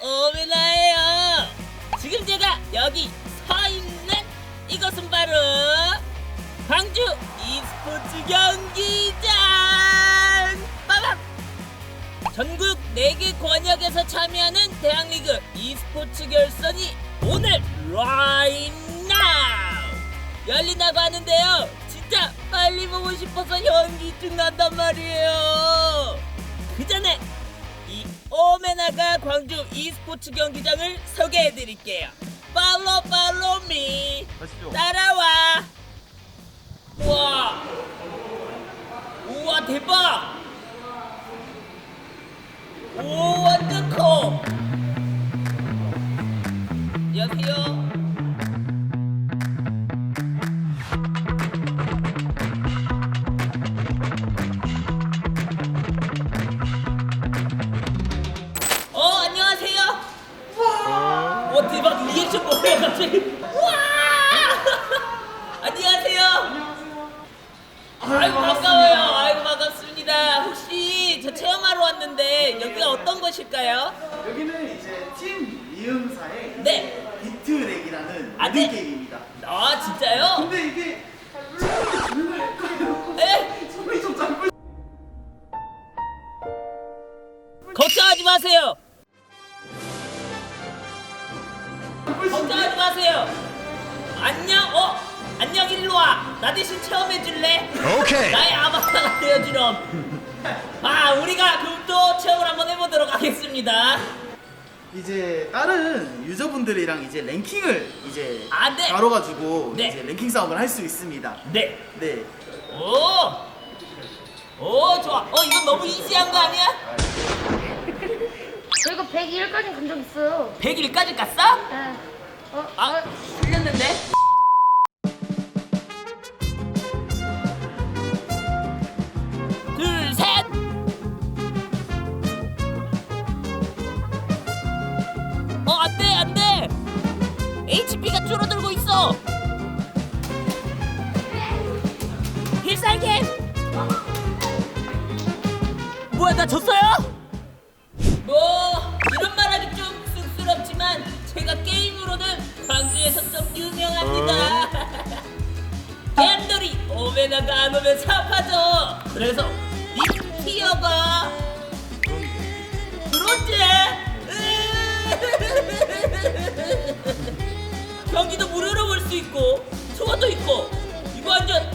오메나예요. 지금 제가 여기 서 있는 이것은 바로 광주 e스포츠 경기장. 빠밤. 전국 4개 권역에서 참여하는 대학리그 e스포츠 결선이 오늘 right 열린다고 하는데요. 진짜 빨리 보고 싶어서 현기증 난단 말이에요. 그 전에 이 오메나가 광주 e스포츠 경기장을 소개해 드릴게요. 팔로 팔로 미 가시죠. 따라와. 우와. 우와 대박. 와. 오 대박 리액션 뭐예요 갑자기? 와. 안녕하세요. 아이고 반가워요. 아이고 반갑습니다. 혹시 저 체험하러 왔는데 여기가 어떤 곳일까요? 여기는 이제 팀 이음사의 네. 비트렉이라는 아, 네. 게임입니다. 아 진짜요? 근데 이게. 에? 손이 좀 짧을 걱정하지 마세요. 걱정하지 마세요. 안녕. 어? 안녕 일로 와. 나 대신 체험해 줄래? 오케이. 나의 아바타가 되어주렴. 아 우리가 그럼 또 체험을 한번 해보도록 하겠습니다. 이제 다른 유저분들이랑 이제 랭킹을 이제 아, 네. 다뤄가지고 네. 이제 랭킹 싸움을 할 수 있습니다. 네. 네. 오. 오 좋아. 어 이건 너무 이지한 거 아니야? 저희가 101까지 간 적 있어요. 100일까지 갔어? 네. 어, 아 어, 틀렸는데. 둘 셋. 어 안 돼 안 돼. HP가 줄어들고 있어. 필살기. 뭐야 나 졌어요? 오메나가 안 오면 사파죠. 그래서 이 티어가 그렇지. 경기도 무료로 볼 수 있고 투어도 있고 이거 완전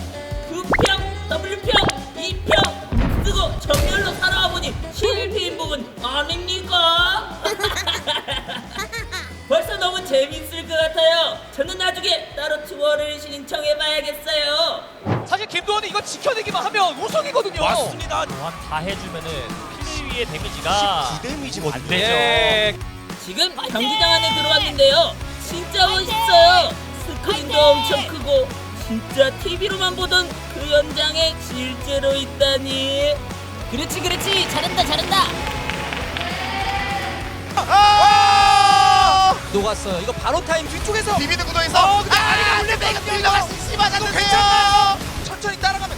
금평 W평 E평 쓰고 정렬로 살아와 보니 실패인 부분 아닙니까? 벌써 너무 재밌을 것 같아요. 저는 나중에 따로 투어를 신청해봐야겠어요. 사실 김도원은 이거 지켜내기만 하면 우승이거든요. 맞습니다. 교환 다 해주면은 플레이의 데미지가 9데미지거든요. 안 되죠. 네. 지금 경기장 안에 들어왔는데요. 진짜 멋있어요. 스크린도 엄청 크고 진짜 TV로만 보던 그 현장에 실제로 있다니. 그렇지 그렇지 잘한다 잘한다. 녹았어요. 이거 바로 타임 뒤쪽에서 비비는 구도에서 어, 근데 아리가 올렸네. 이거 밀려가 괜찮아요. 천천히 따라가면.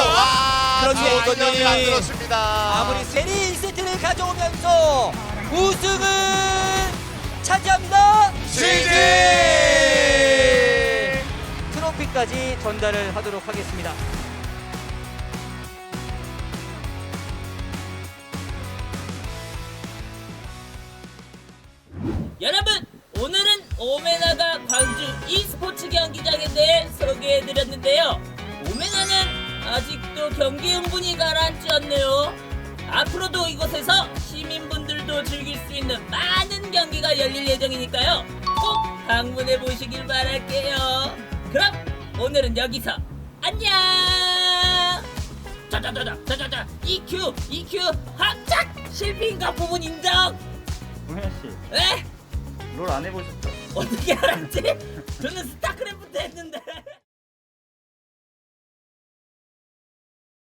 와, 그런데 전력이 이거는 만들어줍니다. 아무리 세리 1세트를 가져오면서 우승을 차지합니다. CJ! 트로피까지 전달을 하도록 하겠습니다. 여러분 오늘은 오메나가 광주 e스포츠 경기장에 대해 소개해드렸는데요 오메나는 아직도 경기 흥분이 가라앉지 않네요 앞으로도 이곳에서 시민분들도 즐길 수 있는 많은 경기가 열릴 예정이니까요 꼭 방문해 보시길 바랄게요 그럼 오늘은 여기서 안녕 자자자자 자자자 EQ EQ 합작 실패인가 부분 인정 동현 씨, 에? 롤 안 해보셨죠? 어떻게 알았지? 저는 스타크래프트 했는데.